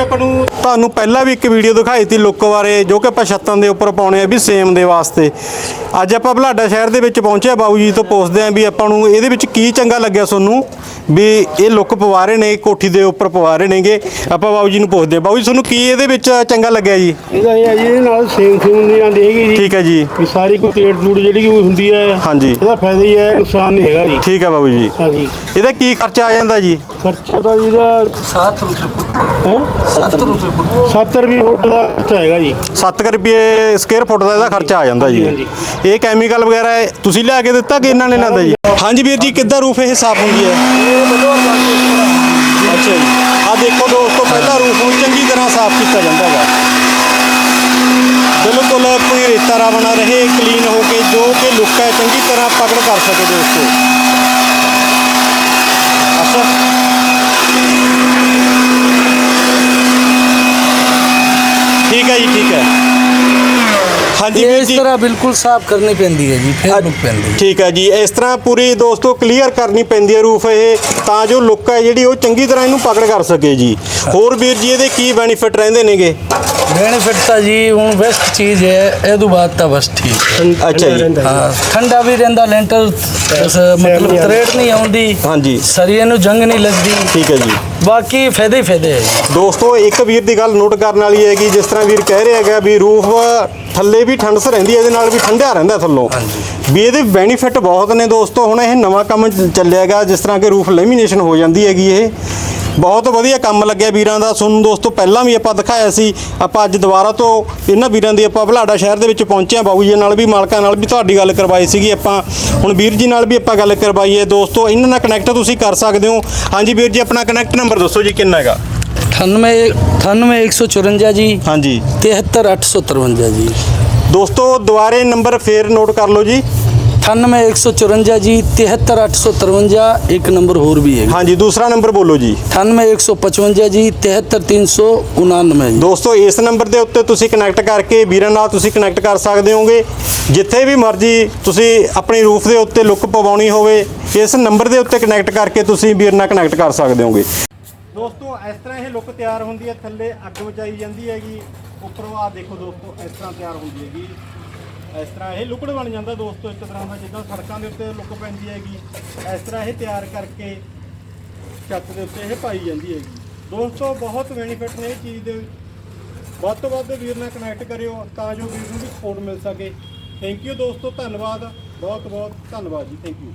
ਕਿ ਆਪਾਂ ਨੂੰ ਤੁਹਾਨੂੰ ਪਹਿਲਾਂ ਵੀ ਇੱਕ ਵੀਡੀਓ ਦਿਖਾਈ ਸੀ ਲੁੱਕ ਬਾਰੇ, ਜੋ ਕਿ ਆਪਾਂ ਛੱਤਾਂ ਦੇ ਉੱਪਰ ਪਾਉਣੇ ਆ ਵੀ ਸੇਮ ਦੇ ਵਾਸਤੇ। ਅੱਜ ਆਪਾਂ ਬਲਾਡਾ ਸ਼ਹਿਰ ਦੇ ਵਿੱਚ ਪਹੁੰਚਿਆ ਬਾਊ ਜੀ ਤੋਂ ਪੁੱਛਦੇ ਆ ਵੀ ਆਪਾਂ ਨੂੰ ਇਹਦੇ ਵਿੱਚ ਕੀ ਚੰਗਾ ਲੱਗਿਆ ਤੁਹਾਨੂੰ? ਵੀ ਇਹ ਲੋਕ ਪਵਾ ਰਹੇ ਨੇ ਕੋਠੀ ਦੇ ਉੱਪਰ ਪਵਾ ਰਹੇ ਨੇਗੇ। ਆਪਾਂ ਬਾਬੂ ਜੀ ਨੂੰ ਪੁੱਛਦੇ ਆ ਬਾਬੂ ਜੀ ਤੁਹਾਨੂੰ ਕੀ ਇਹਦੇ ਵਿੱਚ ਚੰਗਾ ਲੱਗਿਆ ਜੀ? ਇਹਦਾ ਇਹ ਠੀਕ ਹੈ ਜੀ। ਇਹਦਾ ਬਾਬੂ ਜੀ। ਇਹਦਾ ਕੀ ਖਰਚਾ ਆ ਜਾਂਦਾ ਜੀ? ਖਰਚਾ ਤਾਂ ਜੀ ਰੁਪਏ ਫੁੱਟ। ਦਾ 7 ਰੁਪਏ ਸਕੁਅਰ ਫੁੱਟ ਦਾ ਇਹਦਾ ਖਰਚਾ ਆ ਜਾਂਦਾ ਜੀ। ਇਹ ਕੈਮੀਕਲ ਵਗੈਰਾ ਤੁਸੀਂ ਲਿਆ ਕੇ ਦਿੱਤਾ ਕਿ ਇਹਨਾਂ ਨੇ ਲਿਆਂਦਾ ਜੀ? ਹਾਂਜੀ ਵੀਰ ਜੀ ਕਿੱਦਾਂ ਰੂਫ ਇਹ ਸਾਫ਼ ਹੁੰਦੀ ਹੈ? ਅੱਛਾ ਜੀ। ਆ ਦੇਖੋ ਦੋਸਤੋ, ਪਹਿਲਾਂ ਰੂਫ ਨੂੰ ਚੰਗੀ ਤਰ੍ਹਾਂ ਸਾਫ਼ ਕੀਤਾ ਜਾਂਦਾ ਹੈਗਾ। ਬਿਲਕੁਲ ਕੋਈ ਰੇਤਾ ਰਾ ਬਣਾ ਰਹੇ ਕਲੀਨ ਹੋ ਕੇ ਜੋ ਕਿ ਲੁੱਕ ਹੈ, ਚੰਗੀ ਤਰ੍ਹਾਂ ਪਕੜ ਕਰ ਸਕੇ ਦੋਸਤੋ। ਅੱਛਾ। ਠੀਕ ਹੈ ਜੀ, ਠੀਕ ਹੈ। ਹਾਂਜੀ ਵੀਰ ਇਸ ਤਰ੍ਹਾਂ ਬਿਲਕੁਲ ਸਾਫ਼ ਕਰਨੀ ਪੈਂਦੀ ਹੈ ਜੀ ਫਿਰ ਲੁੱਕ ਪੈਂਦੀ ਹੈ ਠੀਕ ਹੈ ਜੀ ਇਸ ਤਰ੍ਹਾਂ ਪੂਰੀ ਦੋਸਤੋ ਕਲੀਅਰ ਕਰਨੀ ਪੈਂਦੀ ਹੈ ਰੂਫ ਇਹ ਤਾਂ ਜੋ ਲੁੱਕ ਹੈ ਜਿਹੜੀ ਉਹ ਚੰਗੀ ਤਰ੍ਹਾਂ ਇਹਨੂੰ ਪਕੜ ਕਰ ਸਕੇ ਜੀ। ਹੋਰ ਵੀਰ ਜੀ ਇਹਦੇ ਕੀ ਬੈਨੀਫਿਟ ਰਹਿੰਦੇ ਨੇਗੇ? बेनिफिट था जी हूँ बेस्ट चीज़ है ए तो बात था बस ठीक है ਅੱਛਾ ਜੀ हाँ ठंडा भी रहता लेंटर बस मतलब नहीं तरेट नहीं आती ਹਾਂਜੀ सरिये ਨੂੰ जंग नहीं लगती ਠੀਕ ਹੈ ਜੀ बाकी फायदे ही फायदे है जी ਦੋਸਤੋ ਇੱਕ ਵੀਰ ਦੀ ਗੱਲ ਨੋਟ ਕਰਨ ਵਾਲੀ ਹੈਗੀ ਜਿਸ ਤਰ੍ਹਾਂ ਵੀਰ ਕਹਿ ਰਿਹਾ ਹੈਗਾ ਵੀ ਰੂਫ ਥੱਲੇ ਵੀ ਠੰਡਸ ਰਹਿੰਦੀ ਹੈ ਇਹਦੇ ਨਾਲ ਵੀ ਠੰਡਿਆ ਰਹਿੰਦਾ ਥੱਲੋਂ ਵੀ ਇਹਦੇ ਬੈਨੀਫਿਟ ਬਹੁਤ ਨੇ ਦੋਸਤੋ ਹੁਣ ਇਹ ਨਵਾਂ ਕੰਮ ਚੱਲਿਆਗਾ ਜਿਸ ਤਰ੍ਹਾਂ ਕਿ ਰੂਫ ਲੈਮੀਨੇਸ਼ਨ ਹੋ ਜਾਂਦੀ ਹੈਗੀ ਇਹ ਬਹੁਤ ਵਧੀਆ ਕੰਮ ਲੱਗਿਆ ਵੀਰਾਂ ਦਾ। ਤੁਹਾਨੂੰ ਦੋਸਤੋ ਪਹਿਲਾਂ ਵੀ ਆਪਾਂ ਦਿਖਾਇਆ ਸੀ ਆਪਾਂ ਅੱਜ ਦੁਬਾਰਾ ਤੋਂ ਇਹਨਾਂ ਵੀਰਾਂ ਦੀ ਆਪਾਂ ਭਲਾੜਾ ਸ਼ਹਿਰ ਦੇ ਵਿੱਚ ਪਹੁੰਚਿਆ ਬਾਊ ਜੀ ਨਾਲ ਵੀ ਮਾਲਕਾਂ ਨਾਲ ਵੀ ਤੁਹਾਡੀ ਗੱਲ ਕਰਵਾਈ ਸੀਗੀ ਆਪਾਂ। ਹੁਣ ਵੀਰ ਜੀ ਨਾਲ ਵੀ ਆਪਾਂ ਗੱਲ ਕਰਵਾਈਏ ਦੋਸਤੋ ਇਹਨਾਂ ਨਾਲ ਕਨੈਕਟ ਤੁਸੀਂ ਕਰ ਸਕਦੇ ਹੋ। ਹਾਂਜੀ ਵੀਰ ਜੀ ਆਪਣਾ ਕਨੈਕਟ ਨੰਬਰ ਦੱਸੋ ਜੀ ਕਿੰਨਾ ਹੈਗਾ? 98 98154 ਜੀ। ਹਾਂਜੀ। 73857 ਜੀ। ਦੋਸਤੋ ਦੁਬਾਰੇ ਨੰਬਰ ਫੇਰ ਨੋਟ ਕਰ ਲਓ ਜੀ। 98154 ਜੀ 73853 ਇੱਕ ਨੰਬਰ ਹੋਰ ਵੀ ਹੈ ਹਾਂਜੀ ਦੂਸਰਾ ਨੰਬਰ ਬੋਲੋ ਜੀ। 98155 ਜੀ 73399 ਦੋਸਤੋ ਇਸ ਨੰਬਰ ਦੇ ਉੱਤੇ ਤੁਸੀਂ ਕਨੈਕਟ ਕਰਕੇ ਵੀਰਾਂ ਨਾਲ ਤੁਸੀਂ ਕਨੈਕਟ ਕਰ ਸਕਦੇ ਹੋਗੇ। ਜਿੱਥੇ ਵੀ ਮਰਜ਼ੀ ਤੁਸੀਂ ਆਪਣੀ ਰੂਫ ਦੇ ਉੱਤੇ ਲੁੱਕ ਪਵਾਉਣੀ ਹੋਵੇ ਇਸ ਨੰਬਰ ਦੇ ਉੱਤੇ ਕਨੈਕਟ ਕਰਕੇ ਤੁਸੀਂ ਵੀਰ ਨਾਲ ਕਨੈਕਟ ਕਰ ਸਕਦੇ ਹੋਗੇ। ਦੋਸਤੋ ਇਸ ਤਰ੍ਹਾਂ ਇਹ ਲੁੱਕ ਤਿਆਰ ਹੁੰਦੀ ਹੈ ਥੱਲੇ ਅੱਗ ਵਜਾਈ ਜਾਂਦੀ ਹੈਗੀ। ਉੱਪਰੋਂ ਆ ਦੇਖੋ ਦੋਸਤੋ ਇਸ ਤਰ੍ਹਾਂ ਤਿਆਰ ਹੁੰਦੀ ਹੈਗੀ। ਇਸ ਤਰ੍ਹਾਂ ਇਹ ਲੁਕੜ ਬਣ ਜਾਂਦਾ ਦੋਸਤੋ, ਇੱਕ ਤਰ੍ਹਾਂ ਦਾ ਜਿੱਦਾਂ ਸੜਕਾਂ ਦੇ ਉੱਤੇ ਲੁੱਕ ਪੈਂਦੀ ਹੈਗੀ। ਇਸ ਤਰ੍ਹਾਂ ਇਹ ਤਿਆਰ ਕਰਕੇ ਛੱਤ ਦੇ ਉੱਤੇ ਇਹ ਪਾਈ ਜਾਂਦੀ ਹੈਗੀ। ਦੋਸਤੋ, ਬਹੁਤ ਬੈਨੀਫਿਟ ਨੇ ਇਹ ਚੀਜ਼ ਦੇ। ਵੱਧ ਤੋਂ ਵੱਧ ਵੀਰ ਨਾਲ ਕਨੈਕਟ ਕਰਿਓ, ਤਾਂ ਜੋ ਵੀਰ ਨੂੰ ਵੀ ਸਪੋਰਟ ਮਿਲ ਸਕੇ। ਥੈਂਕ ਯੂ ਦੋਸਤੋ, ਧੰਨਵਾਦ। ਬਹੁਤ ਬਹੁਤ ਧੰਨਵਾਦ ਜੀ ਥੈਂਕ ਯੂ